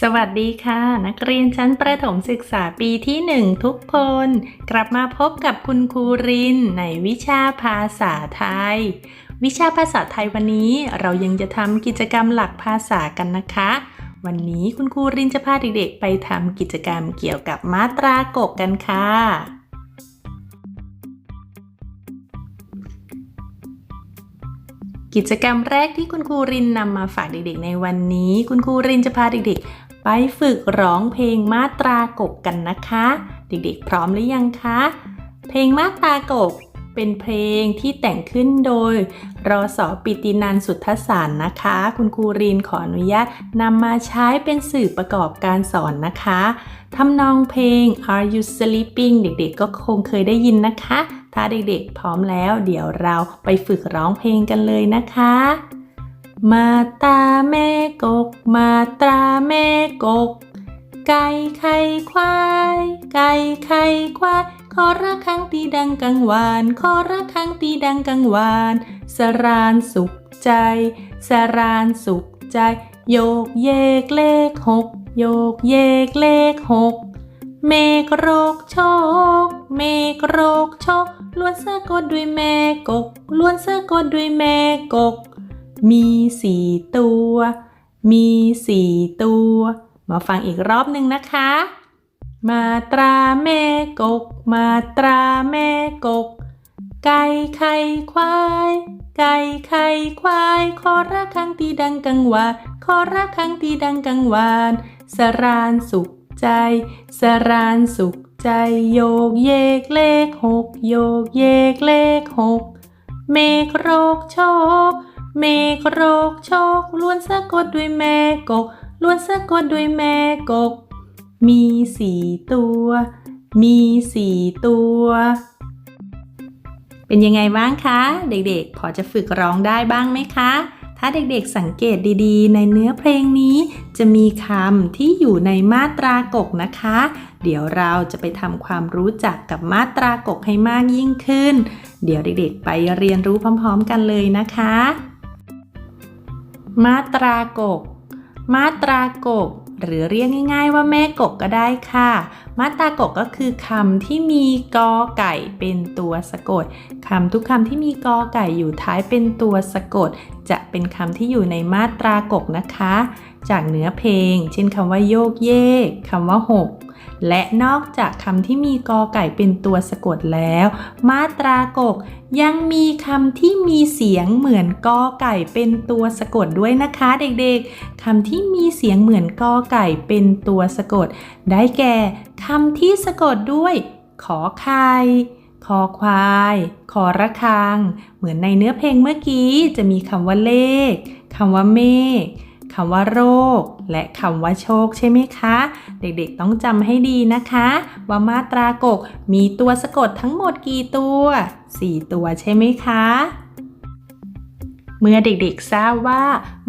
สวัสดีค่ะ นักเรียนชั้นประถมศึกษาปีที่หนึ่งทุกคน กลับมาพบกับคุณครูริน ในวิชาภาษาไทย วิชาภาษาไทยวันนี้เรายังจะทำกิจกรรมหลักภาษากันนะคะ วันนี้คุณครูรินจะพาเด็กๆ ไปทำกิจกรรมเกี่ยวกับมาตรากบกันค่ะ กิจกรรมแรกที่คุณครูรินนำมาฝากเด็กๆ ในวันนี้ คุณครูรินจะพาเด็กๆ ไปฝึกร้องเพลงมาตรากบกันนะคะ เด็กๆพร้อมหรือยังคะ เพลงมาตรากบเป็นเพลงที่แต่งขึ้นโดยรอสอปิตินันสุทธสารนะคะ คุณครูรินขออนุญาตนำมาใช้เป็นสื่อประกอบการสอนนะคะทำนองเพลง Are you sleeping เด็กๆ ก็คงเคยได้ยินนะคะ ถ้าเด็กๆ พร้อมแล้ว เดี๋ยวเราไปฝึกร้องเพลงกันเลยนะคะ มาตาแม่กก มาตราแม่กก ไก่ไข่ควาย ไก่ไข่ควายขอระฆังตีดังกังวานขอระฆังตีดังกังวาน สรานสุขใจ สรานสุขใจ โยกเยกเลขหก โยกเยกเลขหก เมฆโรกโชกเมฆโรกโชกล้วนเสะกดด้วยแม่กกล้วนเสะกดด้วยแม่กก มีสี่ตัว มีสี่ตัว มาฟังอีกรอบหนึ่งนะคะ มาตราแม่กก มาตราแม่กก ไก่ไข่ควาย ไก่ไข่ควายขอระฆังตีดังกังวานขอระฆังตีดังกังวาน สรานสุขใจ สรานสุขใจโยกเยกเลขหกโยกเยกเลขหกเมฆโรกโชก เมฆโรกโชกล้วนสะกดด้วยแม่กกล้วนสะกดด้วยแม่กก มีสี่ตัว มีสี่ตัว เป็นยังไงบ้างคะ เด็กๆ พอจะฝึกร้องได้บ้างไหมคะ ถ้าเด็กๆสังเกตดีๆ ในเนื้อเพลงนี้ จะมีคำที่อยู่ในมาตรากกนะคะ เดี๋ยวเราจะไปทำความรู้จักกับมาตรากกให้มากยิ่งขึ้น เดี๋ยวเด็กๆ ไปเรียนรู้พร้อม ๆ กันเลยนะคะ มาตรากก มาตรากก หรือเรียกง่าย ๆ ว่าแม่กกก็ได้ค่ะ มาตรากกก็คือคำที่มีกอไก่เป็นตัวสะกดคำทุกคำที่มีกอไก่อยู่ท้ายเป็นตัวสะกด จะเป็นคำที่อยู่ในมาตรากกนะคะ จากเนื้อเพลง เช่นคำว่าโยกเยกคำว่าหก และนอกจากคำที่มีกอไก่เป็นตัวสะกดแล้ว มาตรากกยังมีคำที่มีเสียงเหมือนกอไก่เป็นตัวสะกดด้วยนะคะเด็กๆคำที่มีเสียงเหมือนกอไก่เป็นตัวสะกด ได้แก่คำที่สะกดด้วย ขอไข่คอควายขอระฆัง เหมือนในเนื้อเพลงเมื่อกี้จะมีคำว่าเลขคำว่าเมฆ คำว่าโรค และคำว่าโชคใช่ไหมคะ เด็กๆต้องจำให้ดีนะคะ ว่ามาตรากกมีตัวสะกดทั้งหมดกี่ตัว 4 ตัวใช่ไหมคะ เมื่อเด็กๆทราบว่า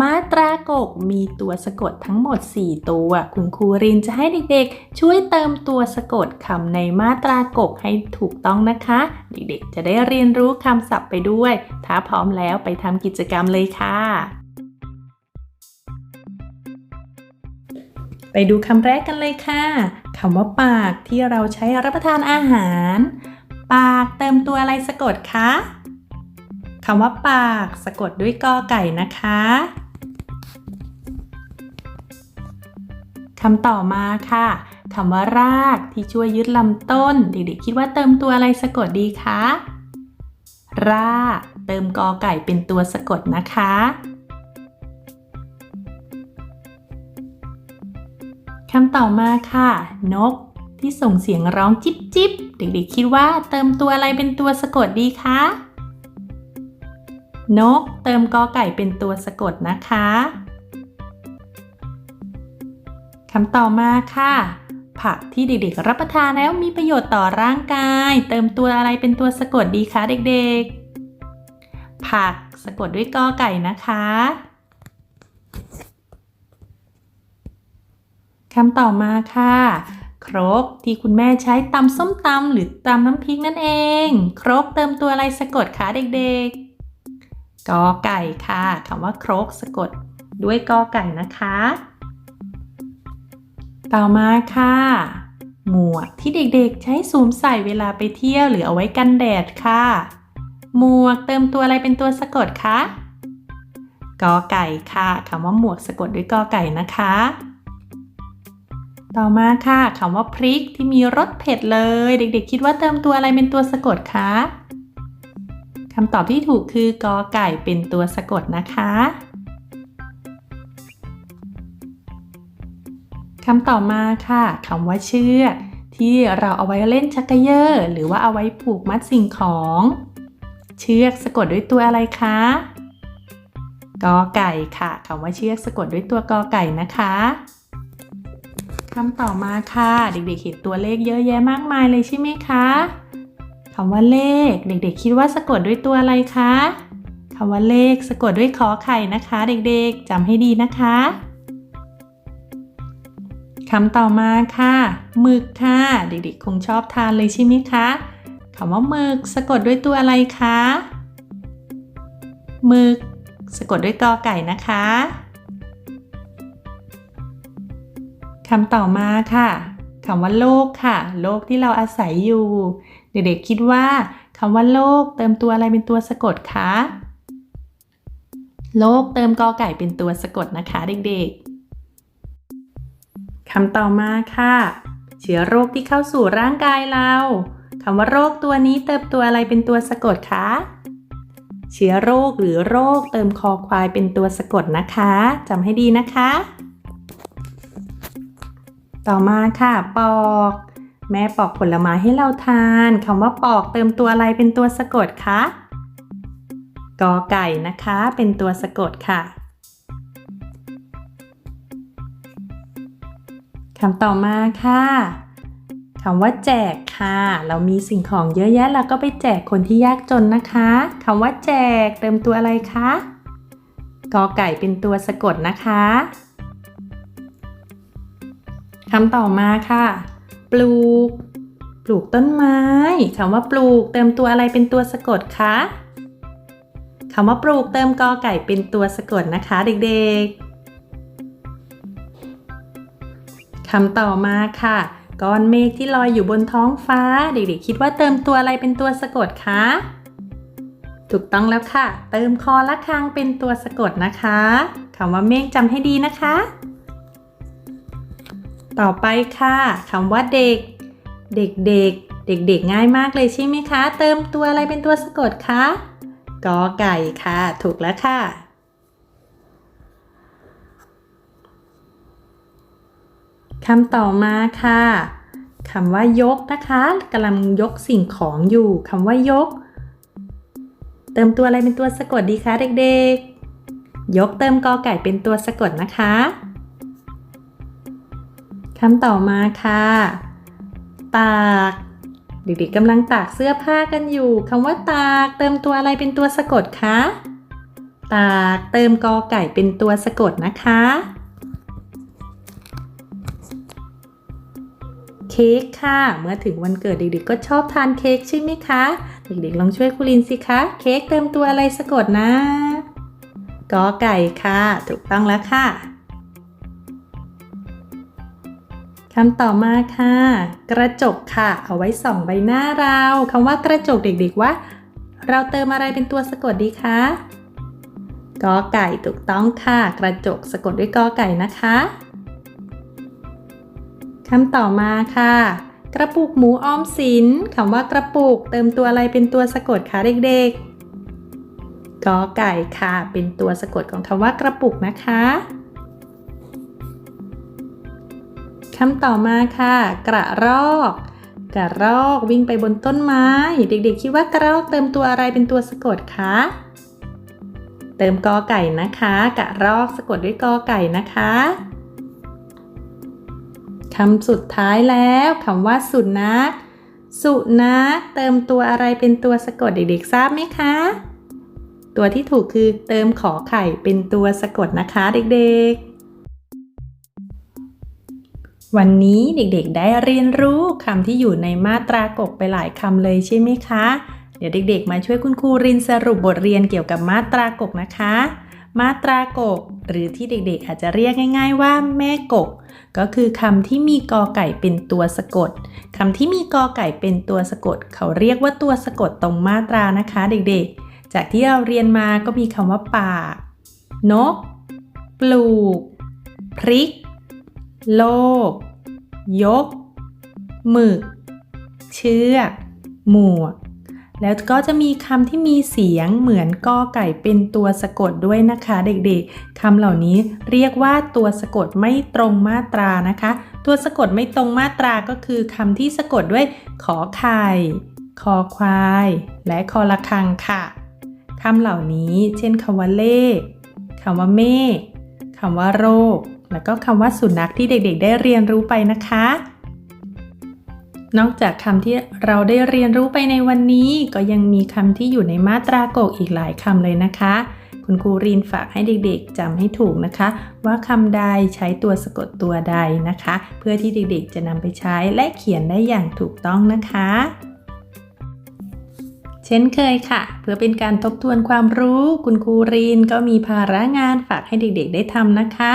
มาตรากกมีตัวสะกดทั้งหมด 4 ตัว คุณครูรินจะให้เด็กๆ ช่วยเติมตัวสะกดคำในมาตรากกให้ถูกต้องนะคะ เด็กๆ จะได้เรียนรู้คำศัพท์ไปด้วย ถ้าพร้อมแล้วไปทำกิจกรรมเลยค่ะ ไปดูคำแรกกันเลยค่ะคำว่าปากที่เราใช้รับประทานอาหาร ปากเติมตัวอะไรสะกดคะคำว่าปากสะกดด้วยกอไก่นะคะคำต่อมาค่ะคำว่ารากที่ช่วยยึดลำต้น เด็กๆคิดว่าเติมตัวอะไรสะกดดีคะ รากเติมกอไก่เป็นตัวสะกดนะคะำต่อมาค่ะ นก ที่ส่งเสียงร้องจิบจิบเด็กๆคิดว่าเติมตัวอะไรเป็นตัวสะกดดีคะ นก เติมกอไก่เป็นตัวสะกดนะคะคำต่อมาค่ะ ผักที่เด็กๆรับประทานแล้วมีประโยชน์ต่อร่างกาย เติมตัวอะไรเป็นตัวสะกดดีคะเด็กๆ ผักสะกดด้วยกอไก่นะคะ คำต่อมาค่ะ ครกที่คุณแม่ใช้ตำส้มตำหรือตำน้ำพริกนั่นเอง ครกเติมตัวอะไรสะกดคะเด็กๆกอไก่ค่ะคำว่าครกสะกดด้วยกอไก่นะคะ ต่อมาค่ะ หมวกที่เด็กๆ ใช้สวมใส่เวลาไปเที่ยวหรือเอาไว้กันแดดค่ะ หมวกเติมตัวอะไรเป็นตัวสะกดคะกอไก่ค่ะคำว่าหมวกสะกดด้วยกอไก่นะคะ ต่อมาค่ะคำว่าพริกที่มีรสเผ็ดเลย เด็กๆ คิดว่าเติมตัวอะไรเป็นตัวสะกดคะคำตอบที่ถูกคือกอไก่เป็นตัวสะกดนะคะคำต่อมาค่ะคำว่าเชือกที่เราเอาไว้เล่นชักเยอร์หรือว่าเอาไว้ผูกมัดสิ่งของ เชือกสะกดด้วยตัวอะไรคะกอไก่ค่ะคำว่าเชือกสะกดด้วยตัวกอไก่นะคะำต่อมาค่ะ เด็กๆเห็นตัวเลขเยอะแยะมากมายเลยใช่ไหมคะคำว่าเลข เด็กๆ คิดว่าสะกดด้วยตัวอะไรคะคำว่าเลขสะกดด้วยขอไข่นะคะ เด็กๆจำให้ดีนะคะคำต่อมาค่ะหมึกค่ะ เด็กๆ คงชอบทานเลยใช่ไหมคะคำว่าหมึกสะกดด้วยตัวอะไรคะหมึกสะกดด้วยกอไก่นะคะ คำต่อมาค่ะคำว่าโลกค่ะ โลกที่เราอาศัยอยู่ เด็กๆคิดว่าคำว่าโลกเติมตัวอะไรเป็นตัวสะกดคะโลกเติมกอไก่เป็นตัวสะกดนะคะเด็กๆคำต่อมาค่ะ เชื้อโรคที่เข้าสู่ร่างกายเราคำว่าโรคตัวนี้เติมตัวอะไรเป็นตัวสะกดคะเชื้อโรคหรือโรคเติมคอควายเป็นตัวสะกดนะคะจำให้ดีนะคะ ต่อมาค่ะ ปอก แม่ปอกผลไม้ให้เราทานคำว่าปอกเติมตัวอะไรเป็นตัวสะกดคะกอไก่นะคะ เป็นตัวสะกดค่ะคำต่อมาค่ะคำว่าแจกค่ะ เรามีสิ่งของเยอะแยะเราก็ไปแจกคนที่ยากจนนะคะคำว่าแจกเติมตัวอะไรคะกอไก่เป็นตัวสะกดนะคะ คำต่อมาค่ะ ปลูก ปลูกต้นไม้คำว่าปลูกเติมตัวอะไรเป็นตัวสะกดคะคำว่าปลูกเติมกอไก่เป็นตัวสะกดนะคะเด็กๆคำต่อมาค่ะ ก้อนเมฆที่ลอยอยู่บนท้องฟ้า เด็กๆคิดว่าเติมตัวอะไรเป็นตัวสะกดคะถูกต้องแล้วค่ะ เติมคอละคางเป็นตัวสะกดนะคะคำว่าเมฆจำให้ดีนะคะ ต่อไปค่ะคำว่าเด็ก เด็กๆเด็กๆ ง่ายมากเลยใช่ไหมคะ เติมตัวอะไรเป็นตัวสะกดคะกอไก่ค่ะ ถูกแล้วค่ะ คำต่อมาค่ะคำว่ายกนะคะกำลังยกสิ่งของอยู่คำว่ายก เติมตัวอะไรเป็นตัวสะกดดีคะเด็กๆ ยกเติมกอไก่เป็นตัวสะกดนะคะ คำต่อมาค่ะ ตาก เด็กๆกำลังตากเสื้อผ้ากันอยู่คำว่าตากเติมตัวอะไรเป็นตัวสะกดคะตากเติมกอไก่เป็นตัวสะกดนะคะ เค้กค่ะ เมื่อถึงวันเกิดเด็กๆก็ชอบทานเค้กใช่ไหมคะ เด็กๆลองช่วยคุลินสิคะ เค้กเติมตัวอะไรสะกดนะกอไก่ค่ะ ถูกต้องแล้วค่ะ คำต่อมาค่ะ กระจกค่ะ เอาไว้ส่องใบหน้าเรา คำว่ากระจกเด็กๆว่า เราเติมอะไรเป็นตัวสะกดดีคะกอไก่ถูกต้องค่ะ กระจกสะกดด้วยกอไก่นะคะคำต่อมาค่ะ กระปุกหมูออมสินคำว่ากระปุก เติมตัวอะไรเป็นตัวสะกดคะเด็กๆกอไก่ค่ะ เป็นตัวสะกดของคำว่ากระปุกนะคะ คำต่อมาค่ะ กระรอก กระรอกวิ่งไปบนต้นไม้ เด็กๆ คิดว่ากระรอกเติมตัวอะไรเป็นตัวสะกดคะเติมกอไก่นะคะ กระรอกสะกดด้วยกอไก่นะคะคำสุดท้ายแล้วคำว่าสุนัขสุนัขเติมตัวอะไรเป็นตัวสะกดเด็กๆทราบไหมคะ ตัวที่ถูกคือเติมขอไข่เป็นตัวสะกดนะคะเด็กๆ วันนี้เด็กๆได้เรียนรู้คำที่อยู่ในมาตรากกไปหลายคำเลยใช่ไหมคะ เดี๋ยวเด็กๆ มาช่วยคุณครูรินสรุปบทเรียนเกี่ยวกับมาตรากกนะคะ มาตรากกหรือที่เด็กๆ อาจจะเรียกง่าย ๆ ว่าแม่กกก็คือคำที่มีกอไก่เป็นตัวสะกดคำที่มีกอไก่เป็นตัวสะกด เขาเรียกว่าตัวสะกดตรงมาตรานะคะ เด็กๆ จากที่เราเรียนมาก็มีคำว่าป่านก ปลูก พริก โลก ยก หมึก เชือกหมวก แล้วก็จะมีคำที่มีเสียงเหมือนกอไก่เป็นตัวสะกดด้วยนะคะ เด็กๆคำเหล่านี้เรียกว่าตัวสะกดไม่ตรงมาตรานะคะ ตัวสะกดไม่ตรงมาตราก็คือคำที่สะกดด้วยขอไข่คอควาย และคอละคังค่ะคำเหล่านี้ เช่นคำว่าเลขคำว่าเมฆคำว่าโรค แล้วก็คำว่าสุนัขที่เด็กๆ ได้เรียนรู้ไปนะคะ นอกจากคำที่เราได้เรียนรู้ไปในวันนี้ ก็ยังมีคำที่อยู่ในมาตรากกอีกหลายคำเลยนะคะ คุณครูรีนฝากให้เด็กๆจำให้ถูกนะคะ ว่าคำใดใช้ตัวสะกดตัวใดนะคะ เพื่อที่เด็กๆ จะนำไปใช้และเขียนได้อย่างถูกต้องนะคะเช่นเคยค่ะ เพื่อเป็นการทบทวนความรู้ คุณครูรีนก็มีภาระงานฝากให้เด็กๆ ได้ทำนะคะ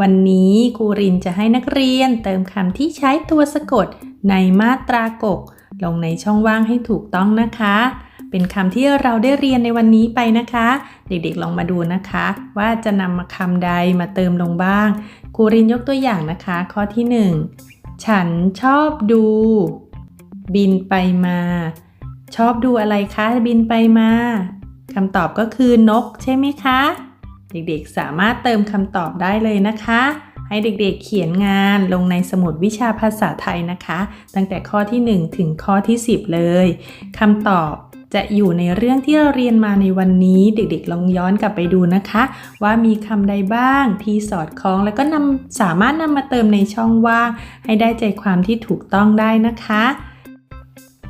วันนี้ครูรินจะให้นักเรียนเติมคำที่ใช้ตัวสะกดในมาตรากก ลงในช่องว่างให้ถูกต้องนะคะ เป็นคำที่เราได้เรียนในวันนี้ไปนะคะ เด็กๆลองมาดูนะคะ ว่าจะนำมาคำใดมาเติมลงบ้างครูรินยกตัวอย่างนะคะ ข้อที่ 1 ฉันชอบดู บินไปมา ชอบดูอะไรคะ บินไปมาคำตอบก็คือนกใช่ไหมคะ เด็กๆสามารถเติมคำตอบได้เลยนะคะ ให้เด็กๆเขียนงานลงในสมุดวิชาภาษาไทยนะคะ ตั้งแต่ข้อที่ 1 ถึงข้อที่ 10 เลยคำตอบจะอยู่ในเรื่องที่เราเรียนมาในวันนี้เด็กๆ ลองย้อนกลับไปดูนะคะ ว่ามีคำใดบ้างที่สอดคล้องแล้วก็นำสามารถนำมาเติมในช่องว่างให้ได้ใจความที่ถูกต้องได้นะคะ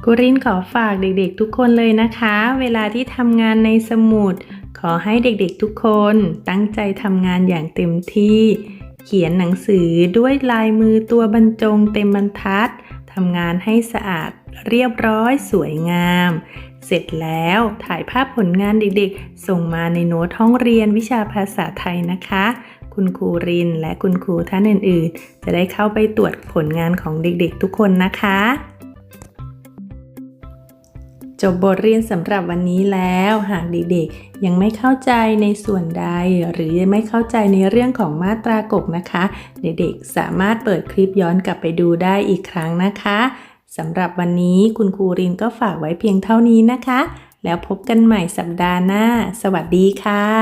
กุรินขอฝากเด็กๆ ทุกคนเลยนะคะ เวลาที่ทำงานในสมุด ขอให้เด็กๆทุกคนตั้งใจทำงานอย่างเต็มที่ เขียนหนังสือด้วยลายมือตัวบรรจงเต็มบรรทัดทำงานให้สะอาดเรียบร้อยสวยงาม เสร็จแล้วถ่ายภาพผลงานเด็กๆ ส่งมาในโน้ตห้องเรียนวิชาภาษาไทยนะคะ คุณครูรินและคุณครูท่านอื่นๆ จะได้เข้าไปตรวจผลงานของเด็กๆทุกคนนะคะ จบบทเรียนสำหรับวันนี้แล้ว หากเด็กๆ ยังไม่เข้าใจในส่วนใด หรือยังไม่เข้าใจในเรื่องของมาตรากกนะคะ เด็กๆ สามารถเปิดคลิปย้อนกลับไปดูได้อีกครั้งนะคะสำหรับวันนี้คุณครูรินก็ฝากไว้เพียงเท่านี้นะคะ แล้วพบกันใหม่สัปดาห์หน้า สวัสดีค่ะ